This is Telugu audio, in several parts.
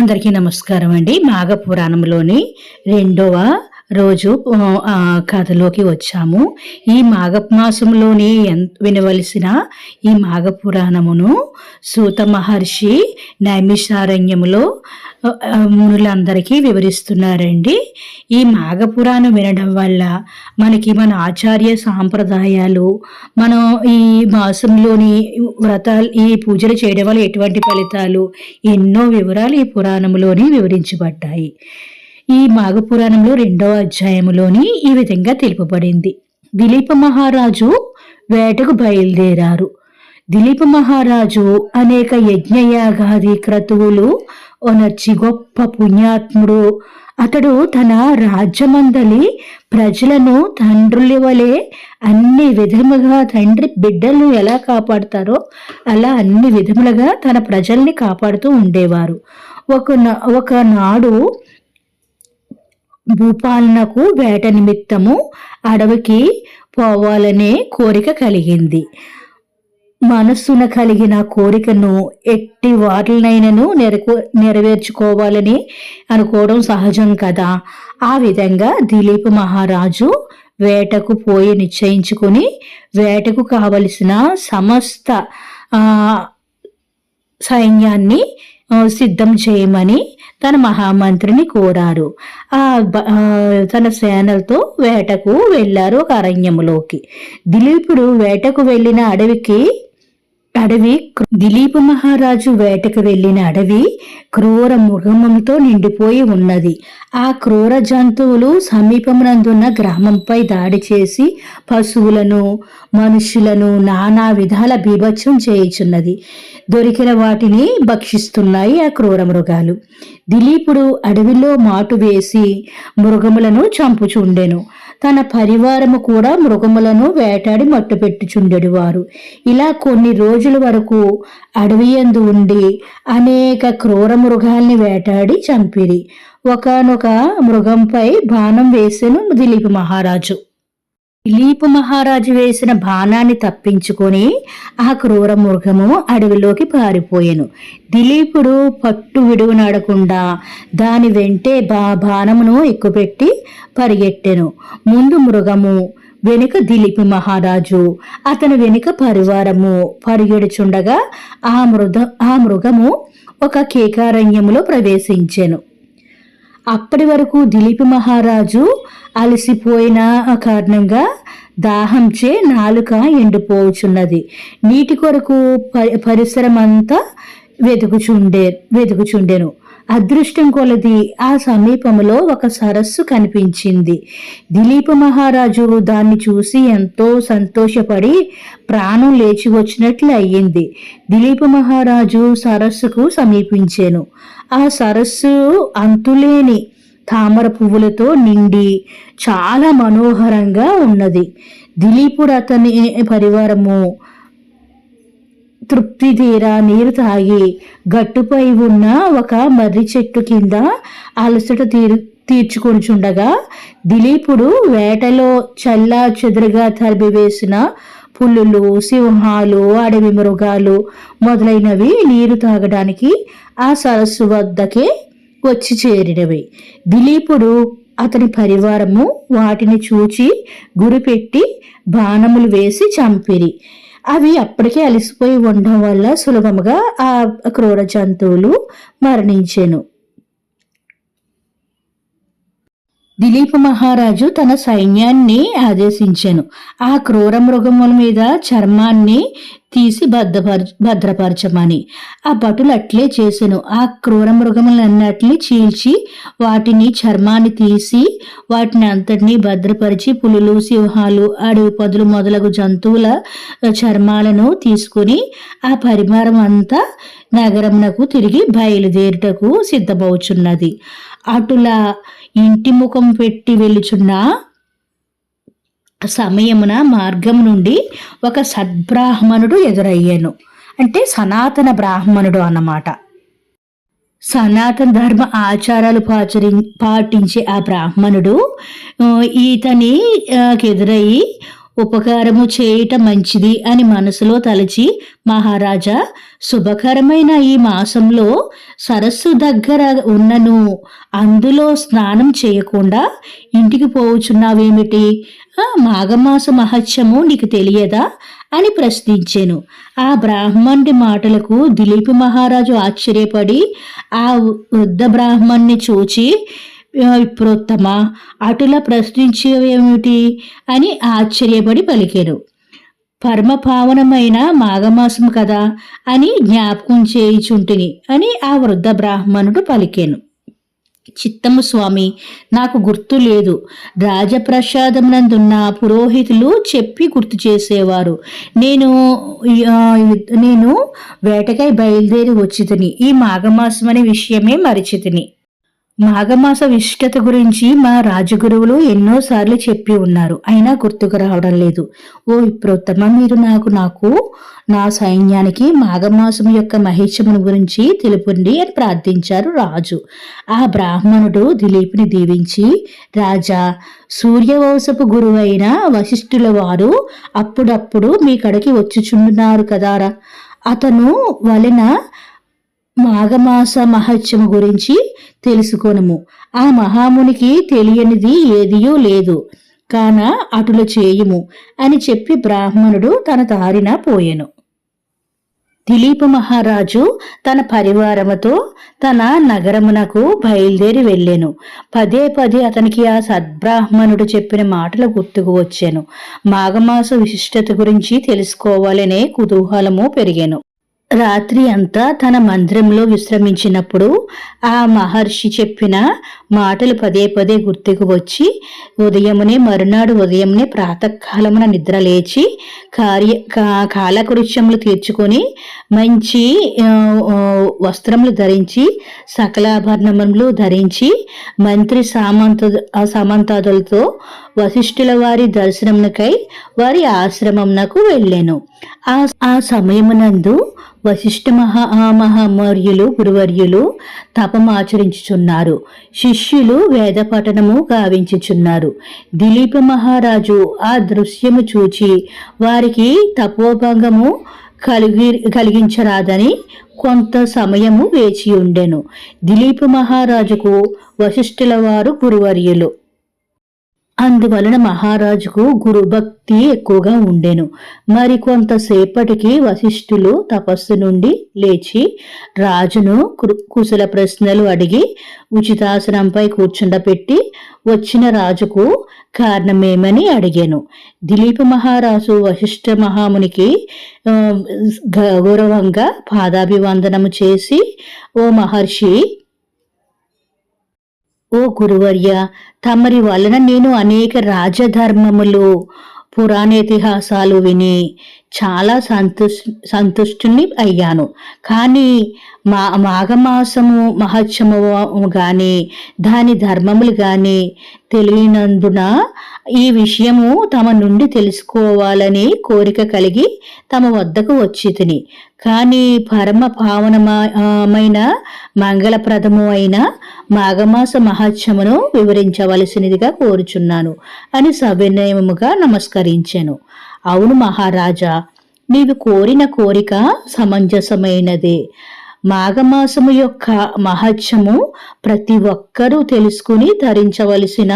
అందరికీ నమస్కారం అండి. మాఘ పురాణంలోని రెండవ రోజు కథలోకి వచ్చాము. ఈ మాఘ మాసంలోని వినవలసిన ఈ మాఘ పురాణమును సూత మహర్షి నైమిషారణ్యములో మునులందరికీ వివరిస్తున్నారండి. ఈ మాఘ పురాణం వినడం వల్ల మనకి మన ఆచార్య సాంప్రదాయాలు మనం ఈ మాసంలోని వ్రతాలు ఈ పూజలు చేయడం వల్ల ఎటువంటి ఫలితాలు ఎన్నో వివరాలు ఈ పురాణంలోని వివరించబడ్డాయి. ఈ మాఘపురాణంలో రెండవ అధ్యాయంలోని ఈ విధంగా తెలుపబడింది. దిలీప మహారాజు వేటకు బయలుదేరారు. దిలీప మహారాజు అనేక యజ్ఞయాగాది క్రతువులు ఒనర్చి గొప్ప పుణ్యాత్ముడు. అతడు తన రాజ్యమందలి ప్రజలను తండ్రుల వలె అన్ని విధములుగా తండ్రి బిడ్డలను ఎలా కాపాడుతారో అలా అన్ని విధములుగా తన ప్రజల్ని కాపాడుతూ ఉండేవారు. ఒక నా- ఒకనాడు భూపాలనకు వేట నిమిత్తము అడవికి పోవాలనే కోరిక కలిగింది. మనస్సున కలిగిన కోరికను ఎట్టి వాటినైనను నెరకు నెరవేర్చుకోవాలని అనుకోవడం సహజం కదా. ఆ విధంగా దిలీప్ మహారాజు వేటకు పోయి నిశ్చయించుకుని వేటకు కావలసిన సమస్త సైన్యాన్ని సిద్ధం చేయమని తన మహామంత్రిని కోరారు. ఆ తన సేనలతో వేటకు వెళ్ళారు ఒక అరణ్యములోకి. దిలీపుడు వేటకు వెళ్ళిన అడవికి అడవి దిలీప మహారాజు వేటకు వెళ్ళిన అడవి క్రూర మృగములతో నిండిపోయి ఉన్నది. ఆ క్రూర జంతువులు సమీపమునందున్న గ్రామంపై దాడి చేసి పశువులను మనుషులను నానా విధాల బీభత్సం చేయుచున్నది. దొరికిన వాటిని భక్షిస్తున్నాయి ఆ క్రూర మృగాలు. దిలీపుడు అడవిలో మాటు వేసి మృగములను చంపుచుండెను. తన పరివారము కూడా మృగములను వేటాడి మట్టుపెట్టుచుండెడు వారు ఇలా కొన్ని రోజుల వరకు అడవియందు ఉండి అనేక క్రూర మృగాల్ని వేటాడి చంపిరి. ఒకనొక మృగంపై బాణం వేసెను దిలీప్ మహారాజు. దిలీపు మహారాజు వేసిన బాణాన్ని తప్పించుకొని ఆ క్రూర మృగము అడవిలోకి పారిపోయాను. దిలీపుడు పట్టు విడువనడకుండా దాని వెంటే బా బాణమును ఎక్కుపెట్టి పరిగెట్టెను. ముందు మృగము వెనుక దిలీప్ మహారాజు అతని వెనుక పరివారము పరిగెడుచుండగా ఆ మృద ఆ మృగము ఒక కేకారణ్యములో ప్రవేశించెను. అప్పటి వరకు దిలీప్ మహారాజు అలసిపోయిన కారణంగా దాహంచే నాలుక ఎండిపోచున్నది. నీటి కొరకు పరి పరిసరమంతా వెతుకుచుండే వెతుకుచుండెను. అదృష్టం కొలది ఆ సమీపంలో ఒక సరస్సు కనిపించింది. దిలీప మహారాజు దాన్ని చూసి ఎంతో సంతోషపడి ప్రాణం లేచి వచ్చినట్లు అయ్యింది. దిలీప మహారాజు సరస్సుకు సమీపించాను. ఆ సరస్సు అంతులేని తామర పువ్వులతో నిండి చాలా మనోహరంగా ఉన్నది. దిలీపుడు అతని పరివారము తృప్తి తీరా నీరు తాగి గట్టుపై ఉన్న ఒక మర్రి చెట్టు కింద అలసట తీరు తీర్చుకొనిచుండగా దిలీపుడు వేటలో చల్లా చెదురుగా తరిమివేసిన పులులు సింహాలు అడవి మృగాలు మొదలైనవి నీరు తాగడానికి ఆ సరస్సు వద్దకే వచ్చి చేరినవి. దిలీపుడు అతని పరివారము వాటిని చూచి గురిపెట్టి బాణములు వేసి చంపిరి. అవి అప్పటికే అలసిపోయి ఉండడం వల్ల సులభముగా ఆ క్రూర జంతువులు మరణించెను. దిలీప్ మహారాజు తన సైన్యాన్ని ఆదేశించాను. ఆ క్రూర మృగముల మీద చర్మాన్ని తీసి భద్రపర భద్రపరచమని. ఆ భటులు అట్లే చేశాను ఆ క్రూర మృగములన్నిటిని చీల్చి వాటిని చర్మాన్ని తీసి వాటిని అంతటినీ భద్రపరిచి పులులు సింహాలు అడవి పదులు మొదలగు జంతువుల చర్మాలను తీసుకుని ఆ పరిమారం అంతా నగరమునకు తిరిగి బయలుదేరుటకు సిద్ధమవుచున్నది. అటులా ఇంటి ముఖం పెట్టి వెలుచున్న సమయమున మార్గం నుండి ఒక సద్బ్రాహ్మణుడు ఎదురయ్యాను. అంటే సనాతన బ్రాహ్మణుడు అన్నమాట. సనాతన ధర్మ ఆచారాలు పాచరి పాటించే ఆ బ్రాహ్మణుడు ఆ, ఈతని ఎదురయ్యి ఉపకారము చేయటం మంచిది అని మనసులో తలచి మహారాజా శుభకరమైన ఈ మాసంలో సరస్సు దగ్గర ఉన్నను. అందులో స్నానం చేయకుండా ఇంటికి పోవుచున్నావేమిటి? మాఘమాస మహత్యము నీకు తెలియదా? అని ప్రశ్నించాను. ఆ బ్రాహ్మణుడి మాటలకు దిలీప్ మహారాజు ఆశ్చర్యపడి ఆ వృద్ధ బ్రాహ్మణ్ణి చూచి విప్రోత్తమ అటులా ప్రశ్నించేవేమిటి? అని ఆశ్చర్యపడి పలికారు. పరమపావనమైన మాఘమాసం కదా అని జ్ఞాపకం చేయుచుంటిని అని ఆ వృద్ధ బ్రాహ్మణుడు పలికాను. చిత్తము స్వామి నాకు గుర్తు లేదు. రాజప్రసాదమునందున్న పురోహితులు చెప్పి గుర్తు చేసేవారు. నేను నేను వేటకై బయలుదేరి వచ్చితిని. ఈ మాఘమాసం అనే విషయమే మరిచితిని. మాఘమాస విశిష్టత గురించి మా రాజగురువులు ఎన్నోసార్లు చెప్పి ఉన్నారు. అయినా గుర్తుకు రావడం లేదు. ఓ విప్రోత్తమ మీరు నాకు నాకు నా సైన్యానికి మాఘమాసం యొక్క మహిషమును గురించి తెలుపండి అని ప్రార్థించారు రాజు. ఆ బ్రాహ్మణుడు దిలీప్ని దీవించి రాజా సూర్యవంశపు గురువైన వశిష్ఠుల వారు అప్పుడప్పుడు మీ కడకి వచ్చుచుండున్నారు కదారా? అతను వలన మాఘమాస మహత్యము గురించి తెలుసుకొనము. ఆ మహామునికి తెలియనిది ఏదియో లేదు. కాన అటుల చేయుము అని చెప్పి బ్రాహ్మణుడు తన దారిన పోయెను. దిలీప మహారాజు తన పరివారముతో తన నగరమునకు బయలుదేరి వెళ్ళాను. పదే పదే అతనికి ఆ సద్బ్రాహ్మణుడు చెప్పిన మాటలు గుర్తుకు వచ్చాను. మాఘమాస విశిష్టత గురించి తెలుసుకోవాలనే కుతూహలము పెరిగాను. రాత్రి అంతా తన మందిరంలో విశ్రమించినప్పుడు ఆ మహర్షి చెప్పిన మాటలు పదే పదే గుర్తుకు వచ్చి ఉదయమునే మరునాడు ఉదయమునే ప్రాతకాలమున నిద్ర లేచి కార్య కా- కాలకృత్యములు తీర్చుకొని మంచి వస్త్రములు ధరించి సకలాభరణములు ధరించి మంత్రి సామంత సామంతాదులతో వశిష్ఠుల వారి దర్శనమునకై వారి ఆశ్రమమునకు వెళ్ళాను. ఆ ఆ సమయమునందు వశిష్ఠ మహా ఆ మహామౌర్యులు గురువర్యులు తపమాచరించుచున్నారు శిష్యులు వేద పఠనము గావించుచున్నారు. దిలీప మహారాజు ఆ దృశ్యము చూచి వారికి తపోభంగము కలిగి కలిగించరాదని కొంత సమయము వేచి ఉండెను. దిలీప మహారాజుకు వశిష్ఠుల వారు గురువర్యులు. అందువలన మహారాజుకు గురుభక్తి ఎక్కువగా ఉండెను. మరి కొంతసేపటికి వశిష్ఠులు తపస్సు నుండి లేచి రాజును కు- కుశల ప్రశ్నలు అడిగి ఉచితాసనంపై కూర్చుండపెట్టి వచ్చిన రాజుకు కారణమేమని అడిగాను. దిలీప మహారాజు వశిష్ఠ మహామునికి గౌరవంగా పాదాభివందనము చేసి ఓ మహర్షి ఓ గురువర్య తమరి వలన నేను అనేక రాజధర్మములు పురాణేతిహాసాలు విని చాలా సంతుష్ సంతుష్టుని అయ్యాను. కానీ మా మాఘమాసము మహత్యము కానీ దాని ధర్మములు కానీ తెలియనందున ఈ విషయము తమ నుండి తెలుసుకోవాలని కోరిక కలిగి తమ వద్దకు వచ్చి తిని కానీ పరమ పావనమైన మంగళప్రదము అయిన మాఘమాస మహాత్సమును వివరించవలసినదిగా కోరుచున్నాను అని సవినయముగా నమస్కరించాను. అవును మహారాజా నీవు కోరిన కోరిక సమంజసమైనదే. మాఘమాసము యొక్క మహత్యము ప్రతి ఒక్కరూ తెలుసుకుని ధరించవలసిన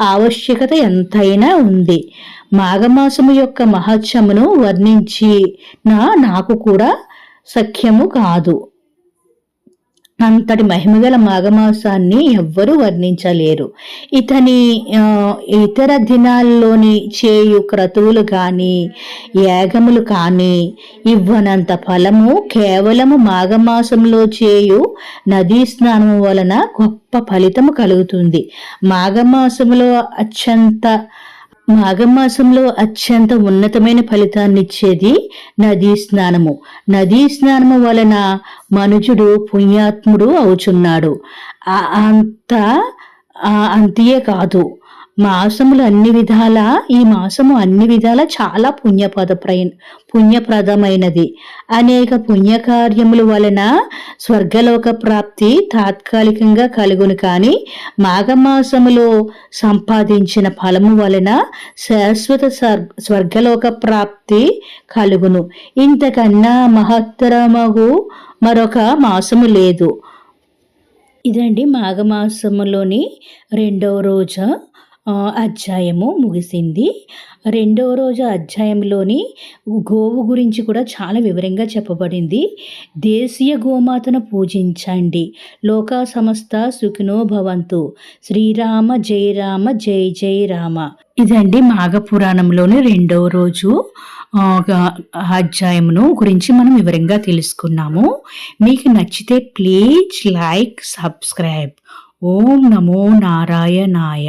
ఆవశ్యకత ఎంతైనా ఉంది. మాఘమాసము యొక్క మహత్యమును వర్ణించి నా నాకు కూడా సఖ్యము కాదు. అంతటి మహిమగల మాఘమాసాన్ని ఎవ్వరూ వర్ణించలేరు. ఇతని ఇతర దినాల్లోని చేయు క్రతువులు కానీ యాగములు కానీ ఇవ్వనంత ఫలము కేవలము మాఘమాసంలో చేయు నదీ స్నానము వలన గొప్ప ఫలితము కలుగుతుంది. మాఘమాసములో అత్యంత మాఘమాసంలో అత్యంత ఉన్నతమైన ఫలితాన్ని ఇచ్చేది నదీ స్నానము. నదీ స్నానము వలన మనుజుడు పుణ్యాత్ముడు అవుచున్నాడు. అంత అంతే కాదు. మాసములు అన్ని విధాల ఈ మాసము అన్ని విధాల చాలా పుణ్యపద పుణ్యప్రదమైనది. అనేక పుణ్యకార్యముల వలన స్వర్గలోక ప్రాప్తి తాత్కాలికంగా కలుగును కానీ మాఘమాసములో సంపాదించిన ఫలము వలన శాశ్వత స్వర్గలోక ప్రాప్తి కలుగును. ఇంతకన్నా మహత్తరమగు మరొక మాసము లేదు. ఇదండి మాఘమాసములోని రెండవ రోజు. అధ్యాయము ముగిసింది. రెండవ రోజు అధ్యాయంలోని గోవు గురించి కూడా చాలా వివరంగా చెప్పబడింది. దేశీయ గోమాతను పూజించండి. లోకా సంస్థ సుఖినో భవంతు. శ్రీరామ జై రామ జై జై రామ. ఇదండి మాఘపురాణంలోని రెండవ రోజు అధ్యాయమును గురించి మనం వివరంగా తెలుసుకున్నాము. మీకు నచ్చితే ప్లీజ్ లైక్ సబ్స్క్రైబ్. ఓం నమో నారాయణాయ.